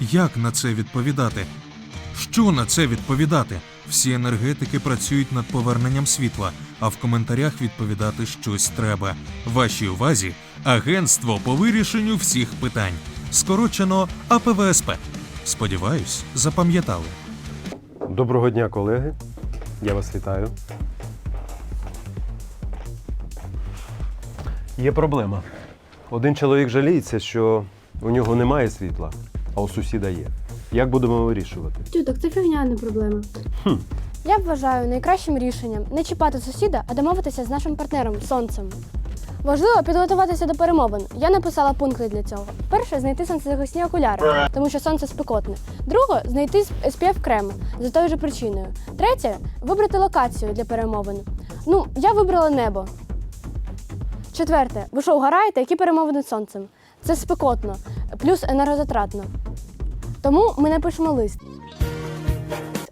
Як на це відповідати? Що на це відповідати? Всі енергетики працюють над поверненням світла, а в коментарях відповідати щось треба. Вашій увазі Агентство по вирішенню всіх питань. Скорочено АПВСП. Сподіваюсь, запам'ятали. Доброго дня, колеги. Я вас вітаю. Є проблема. Один чоловік жаліється, що у нього немає світла, а у сусіда є. Як будемо вирішувати? Тю, так це фігня, а не проблема. Хм. Я вважаю найкращим рішенням не чіпати сусіда, а домовитися з нашим партнером сонцем. Важливо підготуватися до перемовин. Я написала пункти для цього. Перше знайти сонцезахисні окуляри, тому що сонце спекотне. Друге знайти SPF крем за тою же причиною. Третє вибрати локацію для перемовин. Ну, я вибрала небо. Четверте, ви що угораєте, які перемовини з сонцем? Це спекотно, плюс енергозатратно. Тому ми напишемо лист.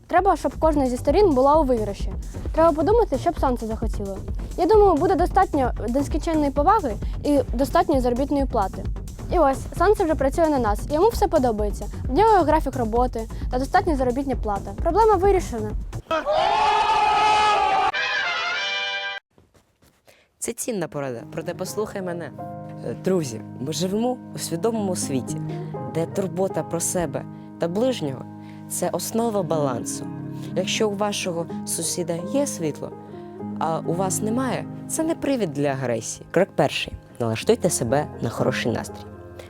Треба, щоб кожна зі сторін була у виграші. Треба подумати, що б сонце захотіло. Я думаю, буде достатньо нескінченної поваги і достатньої заробітної плати. І ось сонце вже працює на нас, йому все подобається. В нього графік роботи та достатня заробітня плата. Проблема вирішена. Це цінна порада, проте послухай мене. Е, Друзі, ми живемо у свідомому світі, де турбота про себе та ближнього це основа балансу. Якщо у вашого сусіда є світло, а у вас немає, це не привід для агресії. Крок перший: налаштуйте себе на хороший настрій.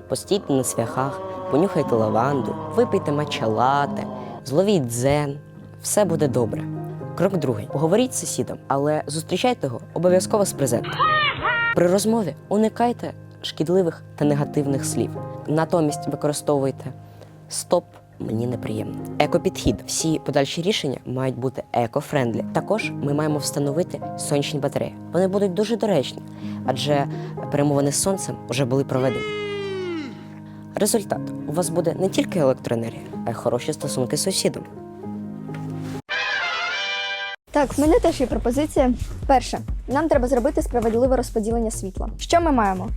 Постійте на свяхах, понюхайте лаванду, випийте матча-лате, зловіть дзен. Все буде добре. Крок другий. Поговоріть з сусідом, але зустрічайте його обов'язково з презентом. При розмові уникайте шкідливих та негативних слів. Натомість використовуйте стоп. Мені неприємно. Екопідхід. Всі подальші рішення мають бути еко-френдлі. Також ми маємо встановити сонячні батареї. Вони будуть дуже доречні, адже перемовини з сонцем вже були проведені. Результат: у вас буде не тільки електроенергія, а й хороші стосунки з сусідом. Так, в мене теж є пропозиція. Перше, нам треба зробити справедливе розподілення світла. Що ми маємо?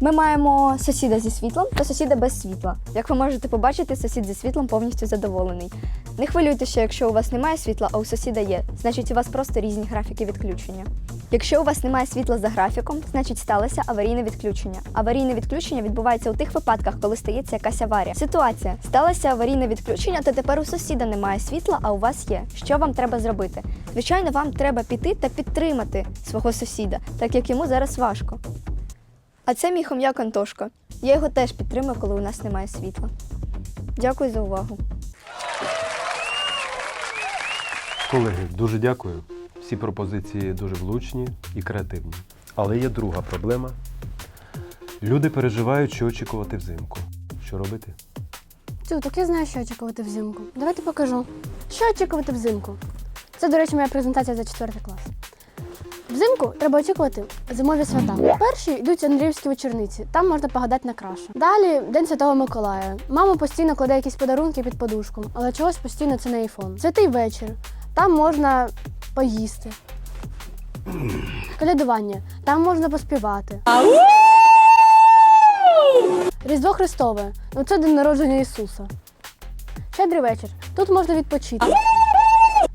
Ми маємо сусіда зі світлом та сусіда без світла. Як ви можете побачити, сусід зі світлом повністю задоволений. Не хвилюйтеся, що якщо у вас немає світла, а у сусіда є, значить у вас просто різні графіки відключення. Якщо у вас немає світла за графіком, значить сталося аварійне відключення. Аварійне відключення відбувається у тих випадках, коли стається якась аварія. Ситуація сталося аварійне відключення, то тепер у сусіда немає світла, а у вас є. Що вам треба зробити? Звичайно, вам треба піти та підтримати свого сусіда, так як йому зараз важко. А це мій хом'як Антошко. Я його теж підтримую, коли у нас немає світла. Дякую за увагу. Колеги, дуже дякую. Всі пропозиції дуже влучні і креативні. Але є друга проблема. Люди переживають, що очікувати взимку. Що робити? Тю, так я знаю, що очікувати взимку. Давайте покажу. Що очікувати взимку? Це, до речі, моя презентація за 4 клас. Взимку треба очікувати зимові свята. Перші йдуть Андріївські вечорниці, там можна погадати на краще. Далі День Святого Миколая. Мама постійно кладе якісь подарунки під подушку, але чогось постійно це не айфон. Святий вечір. Там можна поїсти. Колядування. Там можна поспівати. Різдво Христове. Ну це день народження Ісуса. Щедрий вечір. Тут можна відпочити.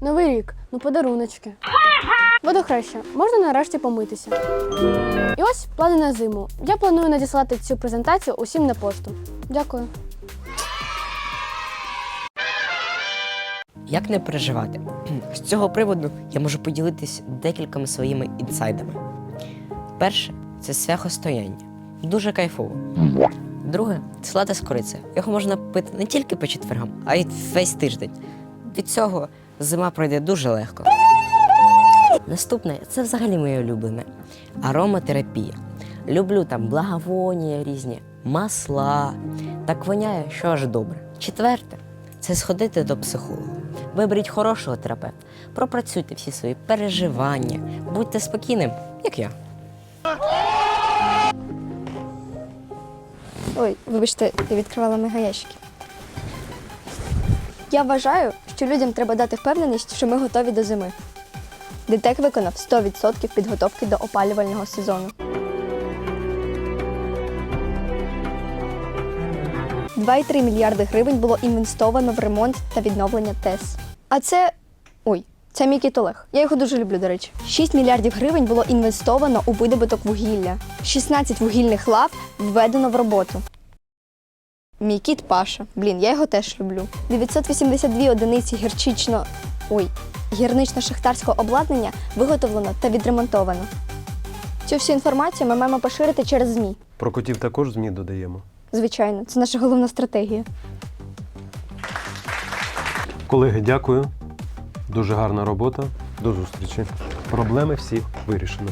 Новий рік. Ну подаруночки. Водохреща. Можна нарешті помитися. І ось плани на зиму. Я планую надіслати цю презентацію усім на пошту. Дякую. Як не переживати? З цього приводу я можу поділитись декількома своїми інсайдами. Перше це свяхостояння. Дуже кайфово. Друге це лата з корицею. Його можна пити не тільки по четвергам, а й весь тиждень. Від цього зима пройде дуже легко. Наступне це взагалі моє улюблене ароматерапія. Люблю там благовонія різні, масла. Так воняє, що аж добре. Четверте це сходити до психолога. Виберіть хорошого терапевта, пропрацюйте всі свої переживання, будьте спокійним, як я. Ой, вибачте, я відкривала мегаящики. Я вважаю, що людям треба дати впевненість, що ми готові до зими. ДТЕК виконав 100% підготовки до опалювального сезону. 2,3 мільярди гривень було інвестовано в ремонт та відновлення ТЕС. А це. Ой, це мій кіт Олег. Я його дуже люблю, до речі. 6 мільярдів гривень було інвестовано у видобуток вугілля. 16 вугільних лав введено в роботу. Мій кіт Паша. Блін, я його теж люблю. 982 одиниці гірчично. Ой, гірнично-шахтарського обладнання виготовлено та відремонтовано. Цю всю інформацію ми маємо поширити через ЗМІ. Про котів також ЗМІ додаємо. Звичайно, це наша головна стратегія. Колеги, дякую. Дуже гарна робота. До зустрічі. Проблеми всі вирішено.